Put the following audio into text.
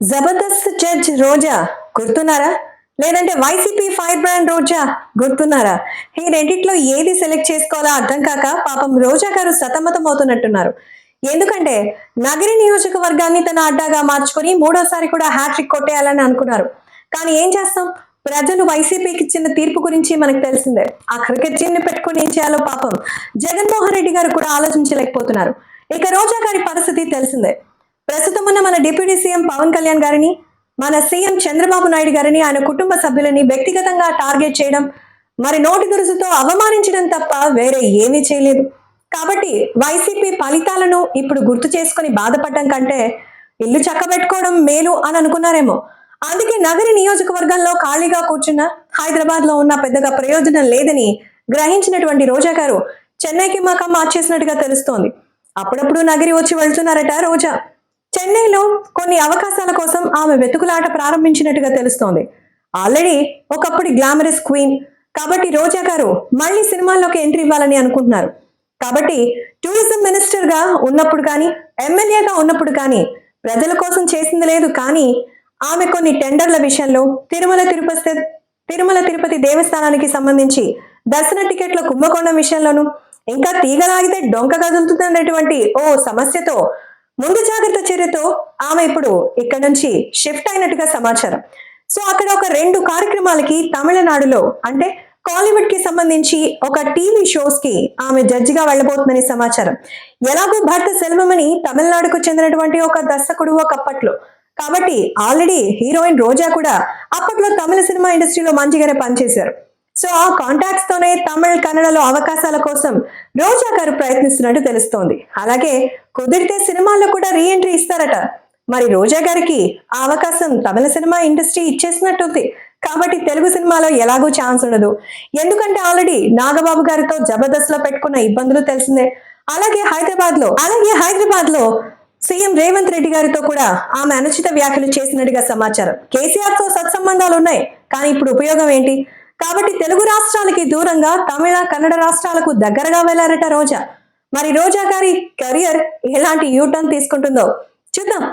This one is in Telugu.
జబర్దస్త్ జడ్జ్ రోజా గుర్తున్నారా? లేదంటే వైసీపీ ఫైర్ బ్రాండ్ రోజా గుర్తున్నారా? ఈ రెండిట్లో ఏది సెలెక్ట్ చేసుకోవాలో అర్థం కాక పాపం రోజా గారు సతమతం అవుతున్నట్టున్నారు ఎందుకంటే నగరి నియోజకవర్గాన్ని తన అడ్డాగా మార్చుకొని మూడోసారి కూడా హ్యాట్రిక్ కొట్టేయాలని అనుకున్నారు. కానీ ఏం చేస్తాం? ప్రజలు వైసీపీకి ఇచ్చిన తీర్పు గురించి మనకు తెలిసిందే. ఆ క్రికెట్ టీమ్ పెట్టుకుని ఏం చేయాలో పాపం జగన్మోహన్ రెడ్డి గారు కూడా ఆలోచించలేకపోతున్నారు. ఇక రోజా గారి పరిస్థితి తెలిసిందే. ప్రస్తుతం ఉన్న మన డిప్యూటీ సీఎం పవన్ కళ్యాణ్ గారిని మన సీఎం చంద్రబాబు నాయుడు గారిని ఆయన కుటుంబ సభ్యులని వ్యక్తిగతంగా టార్గెట్ చేయడం మరి నోటి దురుసుతో అవమానించడం తప్ప వేరే ఏమీ చేయలేదు. కాబట్టి వైసీపీ ఫలితాలను ఇప్పుడు గుర్తు చేసుకొని బాధపడడం కంటే ఇల్లు చక్కబెట్టుకోవడం మేలు అని అనుకున్నారేమో. అందుకే నగరి నియోజకవర్గంలో ఖాళీగా కూర్చున్న హైదరాబాద్లో ఉన్న పెద్దగా ప్రయోజనం లేదని గ్రహించినటువంటి రోజా గారు చెన్నైకి మాక మార్చేసినట్టుగా తెలుస్తోంది. అప్పుడప్పుడు నగరి వచ్చి వెళ్తున్నారట రోజా. చెన్నైలో కొన్ని అవకాశాల కోసం ఆమె వెతుకులాట ప్రారంభించినట్టుగా తెలుస్తోంది. ఆల్రెడీ ఒకప్పుడు గ్లామరస్ క్వీన్ కాబట్టి రోజా గారు మళ్ళీ సినిమాల్లోకి ఎంట్రీ ఇవ్వాలని అనుకుంటున్నారు. కాబట్టి టూరిజం మినిస్టర్గా ఉన్నప్పుడు కానీ ఎమ్మెల్యేగా ఉన్నప్పుడు కానీ ప్రజల కోసం చేసింది లేదు కానీ ఆమె కొన్ని టెండర్ల విషయంలో తిరుమల తిరుపతి తిరుమల తిరుపతి దేవస్థానానికి సంబంధించి దర్శన టికెట్ల కుంభకోణం విషయంలోనూ ఇంకా తీగలాగితే డొంక కదులుతున్నటువంటి ఓ సమస్యతో ముందు జాగ్రత్త చర్యతో ఆమె ఇప్పుడు ఇక్కడ నుంచి షిఫ్ట్ అయినట్టుగా సమాచారం. సో అక్కడ ఒక రెండు కార్యక్రమాలకి తమిళనాడులో అంటే కాలీవుడ్కి సంబంధించి ఒక టీవీ షోస్కి ఆమె జడ్జిగా వెళ్ళబోతుందని సమాచారం. ఎలాగో భర్త సెల్వమని తమిళనాడుకు చెందినటువంటి ఒక దర్శకుడు ఒక అప్పట్లో. కాబట్టి ఆల్రెడీ హీరోయిన్ రోజా కూడా అప్పట్లో తమిళ సినిమా ఇండస్ట్రీలో మంచిగానే పనిచేశారు. సో ఆ కాంటాక్ట్స్ తోనే తమిళ కన్నడలో అవకాశాల కోసం రోజా గారు ప్రయత్నిస్తున్నట్టు తెలుస్తోంది. అలాగే కుదిరితే సినిమాల్లో కూడా రీఎంట్రీ ఇస్తారట. మరి రోజా గారికి ఆ అవకాశం తమిళ సినిమా ఇండస్ట్రీ ఇచ్చేసినట్టుంది. కాబట్టి తెలుగు సినిమాలో ఎలాగో ఛాన్స్ ఉండదు. ఎందుకంటే ఆల్రెడీ నాగబాబు గారితో జబర్దస్త్లో పెట్టుకున్న ఇబ్బందులు తెలిసిందే. అలాగే హైదరాబాద్లో అలాగే హైదరాబాద్లో సీఎం రేవంత్ రెడ్డి గారితో కూడా ఆమె అనుచిత వ్యాఖ్యలు చేసినట్టుగా సమాచారం. కేసీఆర్తో సత్సంబంధాలు ఉన్నాయి. కానీ ఇప్పుడు ఉపయోగం ఏంటి? కాబట్టి తెలుగు రాష్ట్రాలకి దూరంగా తమిళ కన్నడ రాష్ట్రాలకు దగ్గరగా వెళ్ళారట రోజా. మరి రోజా గారి కెరియర్ ఎలాంటి యూటర్న్ తీసుకుంటుందో చూద్దాం.